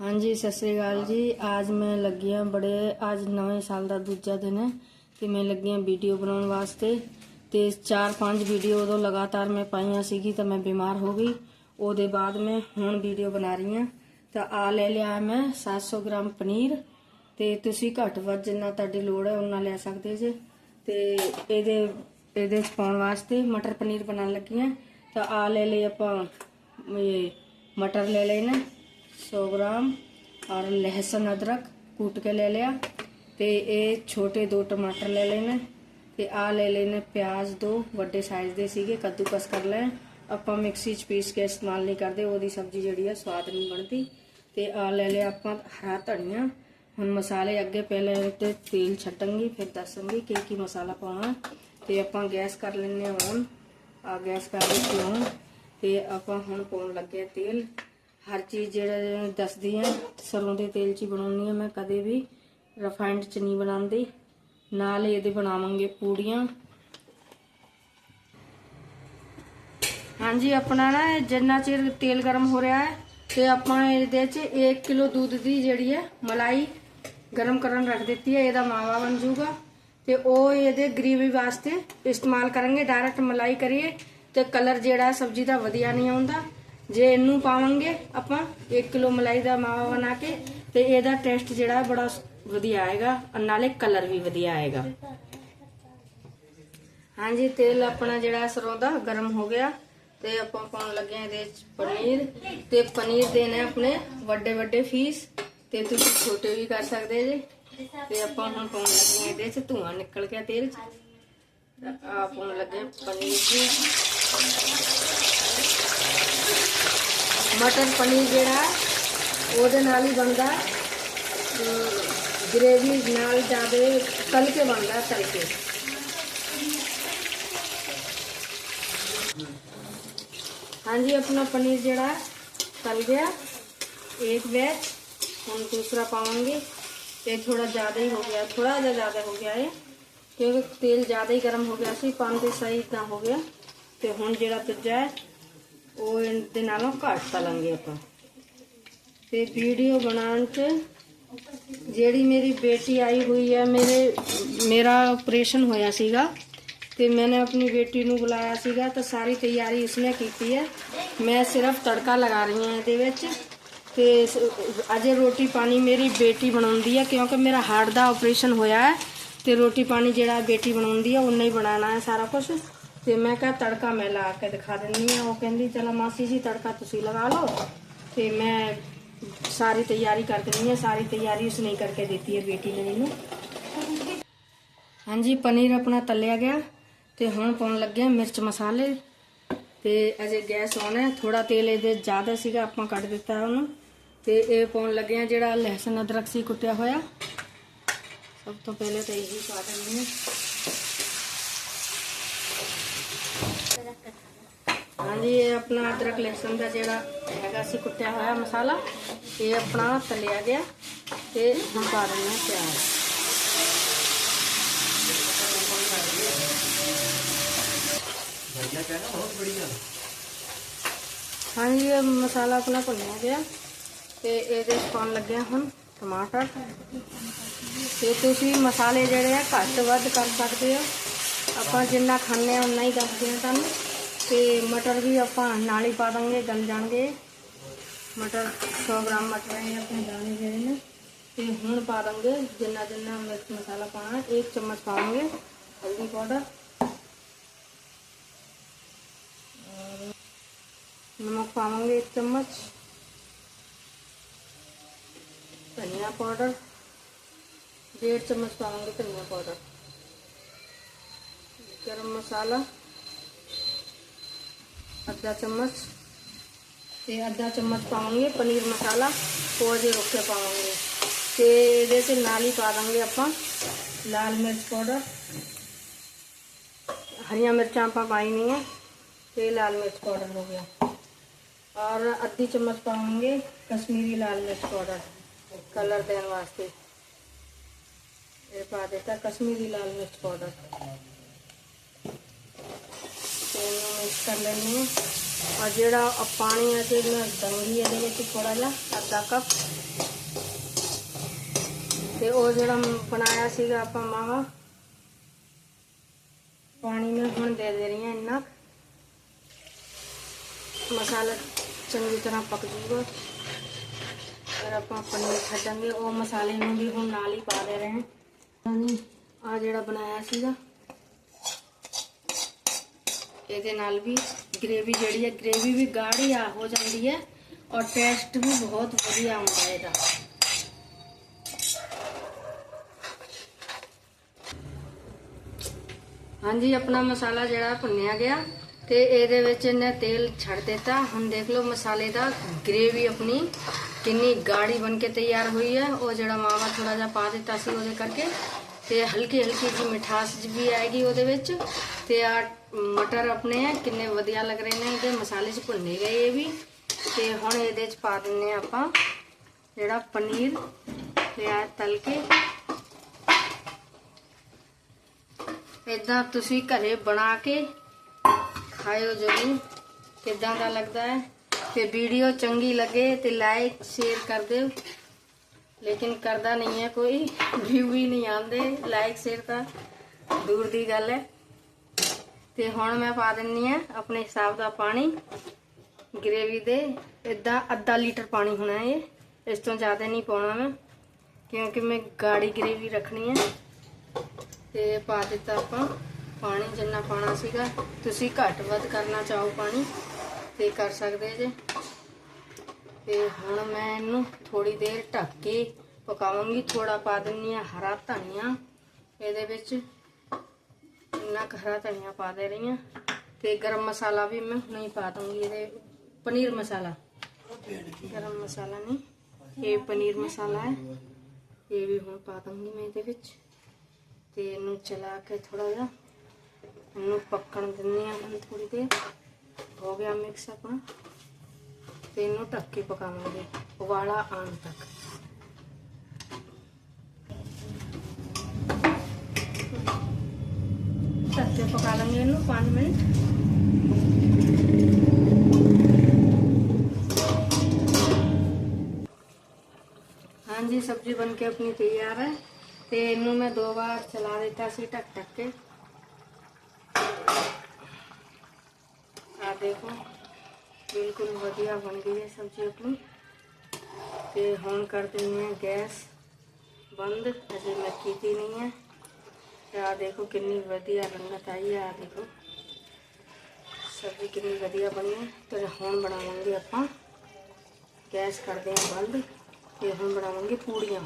ਹਾਂਜੀ, ਸਤਿ ਸ੍ਰੀ ਅਕਾਲ ਜੀ। ਅੱਜ ਮੈਂ ਲੱਗੀ ਹਾਂ ਬੜੇ, ਅੱਜ ਨਵੇਂ ਸਾਲ ਦਾ ਦੂਜਾ ਦਿਨ ਹੈ ਤੇ ਮੈਂ ਲੱਗੀ ਹਾਂ ਵੀਡੀਓ ਬਣਾਉਣ ਵਾਸਤੇ ਤੇ 4-5 ਵੀਡੀਓ ਉਦੋਂ ਲਗਾਤਾਰ ਮੈਂ ਪਾਈਆਂ ਸੀਗੀ ਤਾਂ ਮੈਂ ਬਿਮਾਰ ਹੋ ਗਈ। ਉਹਦੇ ਬਾਅਦ ਮੈਂ ਹੁਣ ਵੀਡੀਓ ਬਣਾ ਰਹੀ ਹਾਂ। ਤਾਂ ਆ ਲੈ ਲਿਆ ਮੈਂ 700 ਗ੍ਰਾਮ ਪਨੀਰ ਤੇ ਤੁਸੀਂ ਘੱਟ ਵੱਧ ਜਿੰਨਾ ਤੁਹਾਡੀ ਲੋੜ ਹੈ ਉਹਨਾਂ ਲੈ ਸਕਦੇ ਜੇ। ਤੇ ਇਹਦੇ ਇਹਦੇ ਚ ਪਾਉਣ ਵਾਸਤੇ ਮਟਰ ਪਨੀਰ ਬਣਾਉਣ ਲੱਗੀ ਹਾਂ। ਤਾਂ ਆ ਲੈ ਲਈ ਆਪਾਂ, ਇਹ ਮਟਰ ਲੈ ਲੈਣਾ 100 ग्राम और लहसुन अदरक कूट के ले लिया ਤੇ ਇਹ ਛੋਟੇ ਦੋ ਟਮਾਟਰ ਲੈ ਲੈਣੇ ਤੇ ਆ ਲੈ ਲੈਣੇ ਪਿਆਜ਼ ਦੋ ਵੱਡੇ ਸਾਈਜ਼ ਦੇ ਸੀਗੇ ਕੱਦੂਕਸ ਕਰ ਲੈ ਆਪਾਂ ਮਿਕਸੀ 'ਚ ਪੀਸ ਕੇ ਇਸਤੇਮਾਲ ਨਹੀਂ ਕਰਦੇ ਉਹਦੀ ਸਬਜ਼ੀ ਜਿਹੜੀ ਆ ਸਵਾਦ ਨਹੀਂ ਬਣਦੀ ਤੇ ਆ ਲੈ ਲਿਆ ਆਪਾਂ ਹਰਾ ਧਨੀਆ ਹੁਣ ਮਸਾਲੇ ਅੱਗੇ ਪਹਿਲੇ ਤੇ ਤੇਲ ਛੱਡਾਂਗੀ ਫਿਰ ਦੱਸਾਂਗੀ ਕਿ ਕੀ ਮਸਾਲਾ ਪਾਉਣਾ ਤੇ ਆਪਾਂ ਗੈਸ ਕਰ ਲੈਣੇ ਆ ਔਨ ਆ ਗੈਸ ਕਰ ਦਿੱਤੀ ਔਨ ਤੇ ਆਪਾਂ ਹੁਣ ਪਾਉਣ ਲੱਗੇ ਆ ਤੇਲ ਹਰ ਚੀਜ਼ ਜਿਹੜਾ ਦੱਸਦੀ ਆ, ਸਰੋਂ ਦੇ ਤੇਲ 'ਚ ਹੀ ਬਣਾਉਣੀ ਆ ਮੈਂ, ਕਦੇ ਵੀ ਰਿਫਾਈਨਡ 'ਚ ਨਹੀਂ ਬਣਾਉਂਦੀ। ਨਾਲ ਇਹਦੇ ਬਣਾਵਾਂਗੇ ਪੂੜੀਆਂ। ਹਾਂਜੀ, ਆਪਣਾ ਨਾ ਜਿੰਨਾ ਚਿਰ ਤੇਲ ਗਰਮ ਹੋ ਰਿਹਾ ਹੈ, ਤੇ ਆਪਾਂ ਇਹਦੇ 'ਚ 1 ਕਿਲੋ ਦੁੱਧ ਦੀ ਜਿਹੜੀ ਹੈ ਮਲਾਈ ਗਰਮ ਕਰਨ ਰੱਖ ਦਿੱਤੀ ਹੈ, ਇਹਦਾ ਮਾਵਾ ਬਣ ਜਾਊਗਾ। ਤੇ ਉਹ ਇਹਦੇ ਗ੍ਰੇਵੀ ਵਾਸਤੇ ਇਸਤੇਮਾਲ ਕਰਾਂਗੇ ਡਾਇਰੈਕਟ ਮਲਾਈ ਕਰੀਏ, ਤੇ ਕਲਰ ਜਿਹੜਾ ਸਬਜ਼ੀ ਦਾ ਵਧੀਆ ਨਹੀਂ ਆਉਂਦਾ। ਜੇ ਇਹਨੂੰ ਪਾਵਾਂਗੇ ਆਪਾਂ 1 ਕਿਲੋ ਮਲਾਈ ਦਾ ਮਾਵਾ ਬਣਾ ਕੇ ਤੇ ਇਹਦਾ ਟੇਸਟ ਜਿਹੜਾ ਬੜਾ ਵਧੀਆ ਆਏਗਾ ਨਾਲੇ ਕਲਰ ਵੀ ਵਧੀਆ ਆਏਗਾ। ਹਾਂਜੀ, ਤੇਲ ਆਪਣਾ ਜਿਹੜਾ ਸਰੋਂ ਦਾ ਗਰਮ ਹੋ ਗਿਆ ਤੇ ਆਪਾਂ ਪਾਉਣ ਲੱਗੇ ਹਾਂ ਇਹਦੇ ਵਿੱਚ ਪਨੀਰ ਤੇ ਪਨੀਰ ਦੇਣਾ ਆਪਣੇ ਵੱਡੇ ਵੱਡੇ ਫੀਸ ਤੇ ਤੁਸੀਂ ਛੋਟੇ ਵੀ ਕਰ ਸਕਦੇ ਜੇ। ਤੇ ਆਪਾਂ ਹੁਣ ਪਾਉਣ ਲੱਗੇ ਹਾਂ ਇਹਦੇ ਚ ਧੂਆਂ ਨਿਕਲ ਗਿਆ ਤੇਲ ਚ। आप लगे पनीर की। मटन पनीर जरा ही बनता ग्रेवी नाल ज़्यादा तल के बनता तल के हाँ जी, अपना पनीर जरा तल गया। एक बैच हम दूसरा पाऊँगे ये थोड़ा ज़्यादा ही हो गया, थोड़ा ज़्यादा हो गया है ਕਿਉਂਕਿ ਤੇਲ ਜ਼ਿਆਦਾ ਹੀ ਗਰਮ ਹੋ ਗਿਆ ਸੀ ਪਾਣ ਤੇ ਸਹੀ ਤਾਂ ਹੋ ਗਿਆ। ਤੇ ਹੁਣ ਜਿਹੜਾ ਦੂਜਾ ਹੈ, ਉਹ ਇਹਦੇ ਨਾਲੋਂ ਘੱਟ ਤਲਾਂਗੇ ਆਪਾਂ। ਤੇ ਵੀਡੀਓ ਬਣਾਉਣ ਚ ਜਿਹੜੀ ਮੇਰੀ ਬੇਟੀ ਆਈ ਹੋਈ ਹੈ, ਮੇਰੇ, ਮੇਰਾ ਆਪਰੇਸ਼ਨ ਹੋਇਆ ਸੀਗਾ। ਤੇ ਮੈਨੇ ਆਪਣੀ ਬੇਟੀ ਨੂੰ ਬੁਲਾਇਆ ਸੀਗਾ, ਤਾਂ ਸਾਰੀ ਤਿਆਰੀ ਉਸਨੇ ਕੀਤੀ ਹੈ। ਮੈਂ ਸਿਰਫ ਤੜਕਾ ਲਗਾ ਰਹੀ ਹਾਂ ਇਹਦੇ ਵਿੱਚ। ਤੇ ਅਜੇ ਰੋਟੀ ਪਾਣੀ ਮੇਰੀ ਬੇਟੀ ਬਣਾਉਂਦੀ ਹੈ, ਕਿਉਂਕਿ ਮੇਰਾ ਹਾਰਟ ਦਾ ਆਪਰੇਸ਼ਨ ਹੋਇਆ ਹੈ। ਤੇ ਰੋਟੀ ਪਾਣੀ ਜਿਹੜਾ ਬੇਟੀ ਬਣਾਉਂਦੀ ਆ, ਉਹਨੇ ਹੀ ਬਣਾਉਣਾ ਹੈ ਸਾਰਾ ਕੁਝ ਤੇ ਮੈਂ ਕਿਹਾ ਤੜਕਾ ਮੈਂ ਲਾ ਕੇ ਦਿਖਾ ਦਿੰਦੀ ਹਾਂ। ਉਹ ਕਹਿੰਦੀ, ਚਲੋ ਮਾਸੀ ਜੀ, ਤੜਕਾ ਤੁਸੀਂ ਲਗਾ ਲਓ। ਤੇ ਮੈਂ ਸਾਰੀ ਤਿਆਰੀ ਕਰ ਦਿੰਦੀ ਹਾਂ। ਸਾਰੀ ਤਿਆਰੀ ਉਸਨੇ ਹੀ ਕਰਕੇ ਦਿੱਤੀ ਹੈ ਬੇਟੀ ਨੇ ਮੈਨੂੰ। ਹਾਂਜੀ, ਪਨੀਰ ਆਪਣਾ ਤਲਿਆ ਗਿਆ ਤੇ ਹੁਣ ਪਾਉਣ ਲੱਗੇ ਮਿਰਚ ਮਸਾਲੇ। ਤੇ ਅਜੇ ਗੈਸ ਆਨ ਹੈ। ਥੋੜਾ ਤੇਲ ਇਹਦੇ ਜ਼ਿਆਦਾ ਸੀਗਾ, ਆਪਾਂ ਕੱਢ ਦਿੱਤਾ ਉਹਨੂੰ। ਤੇ ਇਹ ਪਾਉਣ ਲੱਗੇ ਹਾਂ ਜਿਹੜਾ ਲਹਿਸਨ ਅਦਰਕ ਸੀ, ਕੁੱਟਿਆ ਹੋਇਆ। अब तो पहले तो यही स्वाद हाँ जी ये अपना अदरक लहसुन का जोड़ा है कुटिया हुआ मसाला ये अपना तलिया गया तो हम पा देने प्याज। हाँ जी ये मसाला अपना भुनिया गया तो ये पान लगे हम। ਟਮਾਟਰ ਤੇ ਤੁਸੀਂ ਮਸਾਲੇ ਜਿਹੜੇ ਆ ਘੱਟ ਵੱਧ ਕਰ ਸਕਦੇ ਹੋ ਆਪਾਂ ਜਿੰਨਾ ਖਾਂਦੇ ਆ ਉਨਾ ਹੀ ਦੱਸਦੇ ਆ ਤੁਹਾਨੂੰ ਤੇ ਮਟਰ ਵੀ ਆਪਾਂ ਨਾਲ ਹੀ ਪਾ ਦਾਂਗੇ ਗਲ ਜਾਣਗੇ ਮਟਰ 100 ਗ੍ਰਾਮ ਮਟਰ ਹੈ ਆਪਣੇ ਦਾਣੇ ਜਿਹੜੇ ਨੇ ਤੇ ਹੁਣ ਪਾ ਦਾਂਗੇ ਜਿੰਨਾ ਜਿੰਨਾ ਮਿਰਚ ਮਸਾਲਾ ਪਾਣਾ ਇੱਕ ਚਮਚ ਪਾਵਾਂਗੇ ਹਲਦੀ ਪਾਊਡਰ नमक पावांगे एक चम्मच धनिया पाउडर, डेढ़ चम्मच पाऊँगे धनिया पाउडर, गरम मसाला, आधा चम्मच, ये आधा चम्मच पाऊँगे, पनीर मसाला पौधे रुपये पाऊँगे। ते जैसे नाली पा देंगे अपन लाल मिर्च पाउडर। हरिया मिर्चा आप पाई नहीं है ये लाल मिर्च पाउडर हो गया। और अद्धी चम्मच पाऊँगे कश्मीरी लाल मिर्च पाउडर। कलर देने वास्ते। पा दिता कश्मीरी लाल मिर्च पाउडर। तो मिक्स कर लें और जोड़ा पानी है तो मैं दंगी ये थोड़ा जहा अद्धा कप। तो वह जोड़ा बनाया सी आप मावा, पानी में हम दे दे रही हूँ इन्ना। मसाला चंगी तरह पक जूगा ਤਰ੍ਹਾਂ ਪੱਕ ਜੂਗਾ ਫਿਰ ਆਪਾਂ ਪਨੀਰ ਛੱਡਾਂਗੇ ਉਹ ਮਸਾਲੇ ਨੂੰ ਵੀ ਹੁਣ ਨਾਲ ਹੀ ਪਾ ਦੇ ਰਹੇ ਹਾਂ ਆ ਜਿਹੜਾ ਬਣਾਇਆ ਸੀਗਾ ਇਹਦੇ ਨਾਲ ਵੀ ਗ੍ਰੇਵੀ ਜਿਹੜੀ ਹੈ ਗ੍ਰੇਵੀ ਵੀ ਗਾੜੀ ਆ ਹੋ ਜਾਂਦੀ ਹੈ ਔਰ ਟੇਸਟ ਵੀ ਬਹੁਤ ਵਧੀਆ ਆਉਂਦਾ ਹੈ ਇਹਦਾ ਹਾਂਜੀ ਆਪਣਾ ਮਸਾਲਾ ਜਿਹੜਾ ਭੁੰਨਿਆ ਗਿਆ ਤੇ ਇਹਦੇ ਵਿੱਚ ਇਹਨੇ ਤੇਲ ਛੱਡ ਦਿੱਤਾ ਹੁਣ ਦੇਖ ਲਓ ਮਸਾਲੇ ਦਾ ਗ੍ਰੇਵੀ ਆਪਣੀ ਕਿੰਨੀ ਗਾੜੀ ਬਣ ਕੇ ਤਿਆਰ ਹੋਈ ਹੈ। ਉਹ ਜਿਹੜਾ ਮਾਵਾ ਥੋੜਾ ਜਿਹਾ ਪਾ ਦਿੱਤਾ ਸੀ ਉਹਦੇ ਕਰਕੇ। ਤੇ ਹਲਕੀ ਹਲਕੀ ਜੀ ਮਿਠਾਸ ਵੀ ਆਏਗੀ ਉਹਦੇ ਵਿੱਚ। ਤੇ ਆ ਮਟਰ ਆਪਣੇ ਆ, ਕਿੰਨੇ ਵਧੀਆ ਲੱਗ ਰਹੇ ਨੇ। ਇਹਦੇ ਮਸਾਲੇ 'ਚ ਭੁੰਨੇ ਗਏ ਇਹ ਵੀ। ਤੇ ਹੁਣ ਇਹਦੇ 'ਚ ਪਾ ਦਿੰਨੇ ਆ ਆਪਾਂ ਜਿਹੜਾ ਪਨੀਰ ਲਿਆ ਤਲ ਕੇ ਇਦਾਂ ਤੁਸੀਂ ਘਰੇ ਬਣਾ ਕੇ ਖਾਇਓ ਜ਼ਰੂਰ। ਕਿਦਾਂ ਦਾ ਲੱਗਦਾ ਹੈ? ਤੇ ਵੀਡੀਓ ਚੰਗੀ ਲੱਗੇ ਤੇ ਲਾਈਕ ਸ਼ੇਅਰ ਕਰ ਦਿਓ। ਲੇਕਿਨ ਕਰਦਾ ਨਹੀਂ ਹੈ ਕੋਈ ਵਿਊ ਹੀ ਨਹੀਂ ਆਉਂਦੇ। ਲਾਈਕ ਸ਼ੇਅਰ ਤਾਂ ਦੂਰ ਦੀ ਗੱਲ ਹੈ। ਤੇ ਹੁਣ ਮੈਂ ਪਾ ਦਿੰਨੀ ਆ ਆਪਣੇ ਹਿਸਾਬ ਦਾ ਪਾਣੀ ਗ੍ਰੇਵੀ ਦੇ। ਇਦਾਂ ਅੱਧਾ ਲੀਟਰ ਪਾਣੀ ਹੋਣਾ ਇਹ। ਇਸ ਤੋਂ ਜ਼ਿਆਦਾ ਨਹੀਂ ਪਾਉਣਾ ਮੈਂ, ਕਿਉਂਕਿ ਮੈਂ ਗਾੜੀ ਗ੍ਰੇਵੀ ਰੱਖਣੀ ਹੈ। ਤੇ ਪਾ ਦਿੱਤਾ ਆਪਾਂ ਪਾਣੀ ਜਿੰਨਾ ਪਾਣਾ ਸੀਗਾ। ਤੁਸੀਂ ਘੱਟ ਵੱਧ ਕਰਨਾ ਚਾਹੋ ਪਾਣੀ। ਤੇ ਕਰ ਸਕਦੇ ਜੇ। ਤੇ ਹੁਣ ਮੈਂ ਇਹਨੂੰ ਥੋੜੀ ਦੇਰ ਢੱਕ ਕੇ ਪਕਾਵਾਂਗੀ। ਥੋੜਾ ਪਾ ਦਿੰਨੀ ਆ ਹਰਾ ਧਨੀਆ। ਇਹਦੇ ਵਿੱਚ ਇੰਨਾ ਕੁ ਹਰਾ ਧਨੀਆ ਪਾ ਦੇ ਰਹੀ ਹਾਂ। ਤੇ ਗਰਮ ਮਸਾਲਾ ਵੀ ਮੈਂ ਨਹੀਂ ਪਾ ਦੂੰਗੀ ਇਹਦੇ ਪਨੀਰ ਮਸਾਲਾ। ਗਰਮ ਮਸਾਲਾ ਨਹੀਂ, ਇਹ ਪਨੀਰ ਮਸਾਲਾ ਹੈ। ਇਹ ਵੀ ਹੁਣ ਪਾ ਦੂੰਗੀ ਮੈਂ ਇਹਦੇ ਵਿੱਚ। ਤੇ ਇਹਨੂੰ ਚਲਾ ਕੇ ਥੋੜਾ ਜਿਹਾ ਇਹਨੂੰ ਪੱਕਣ ਦਿੰਦੇ ਆ ਹੁਣ ਥੋੜੀ ਦੇਰ। हो गया मिक्स अपना। तीनों टक्की पकावे उबाला आन तक। पका लेंगे इन पाँच मिनट। हाँ जी, सब्ज़ी बन के अपनी तैयार है। तो इनू मैं दो बार चला देता सी टक टक के। ਦੇਖੋ, ਬਿਲਕੁਲ ਵਧੀਆ ਬਣ ਗਈ ਹੈ ਸਬਜ਼ੀ ਆਪਣੀ। ਤੇ ਹੁਣ ਕਰ ਦਿੰਦੇ ਹਾਂ ਗੈਸ ਬੰਦ, ਅਜੇ ਮੈਂ ਕੀਤੀ ਨਹੀਂ ਹੈ। ਤੇ ਆ ਦੇਖੋ ਕਿੰਨੀ ਵਧੀਆ ਰੰਗਤ ਆਈ ਹੈ ਆ ਦੇਖੋ। ਸਬਜ਼ੀ ਕਿੰਨੀ ਵਧੀਆ ਬਣੀ ਤੇ ਹੁਣ ਬਣਾਵਾਂਗੇ ਆਪਾਂ। ਗੈਸ ਕਰਦੇ ਹਾਂ ਬੰਦ, ਤੇ ਹੁਣ ਬਣਾਵਾਂਗੇ ਪੂੜੀਆਂ।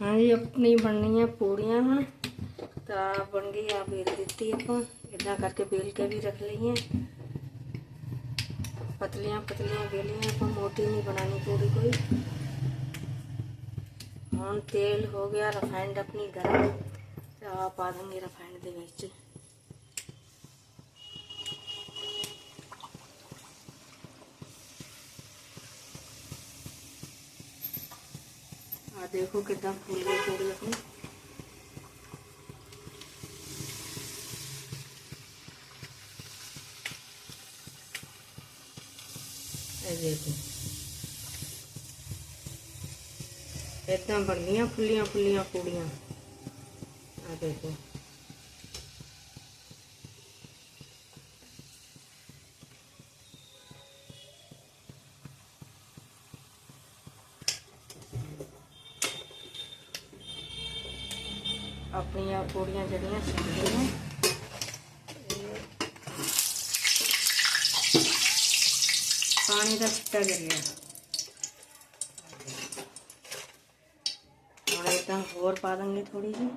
ਹਾਂਜੀ, ਆਪਣੀ ਬਣਨੀ ਹੈ ਪੂੜੀਆਂ। ਹੁਣ ਤਾਂ ਬਣ ਗਈ ਆ, ਵੇਲ ਦਿੱਤੀ ਆਪਾਂ। इतना करके बेल के भी रख लिए पतलियाँ पतलियाँ, बेलियाँ आपको मोटी नहीं बनानी पूरी कोई। हम तेल हो गया रिफाइंड अपनी गर्म। तो आप आ देंगे रिफाइंड के बच्चे देखो कितना फूल गई पूरी अपनी। देखो इतना बन गई फुलिया फुल्लियाँ पूड़ियाँ। देखो अपनिया पूड़िया जड़ियाँ सीख पानी का छिट्टा कर लिया। और एकदम और पा देंगे थोड़ी जी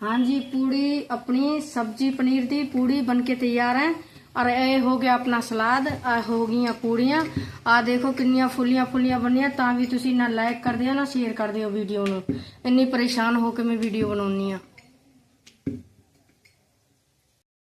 हाँ जी, पूड़ी अपनी सब्ज़ी पनीर की पूड़ी बनके तैयार है। ਔਰ ਇਹ ਹੋ ਗਿਆ ਆਪਣਾ ਸਲਾਦ ਆ ਹੋ ਗਈਆਂ ਪੂੜੀਆਂ। ਆ ਦੇਖੋ ਕਿੰਨੀਆਂ ਫੁੱਲੀਆਂ ਫੁੱਲੀਆਂ ਬਣੀਆਂ, ਤਾਂ ਵੀ ਤੁਸੀਂ ਨਾ ਲਾਈਕ ਕਰਦੇ ਹੋ ਨਾ ਸ਼ੇਅਰ ਕਰਦੇ ਹੋ ਵੀਡੀਓ ਨੂੰ। ਇੰਨੀ ਪਰੇਸ਼ਾਨ ਹੋ ਕੇ ਮੈਂ ਵੀਡੀਓ ਬਣਾਉਣੀ ਆ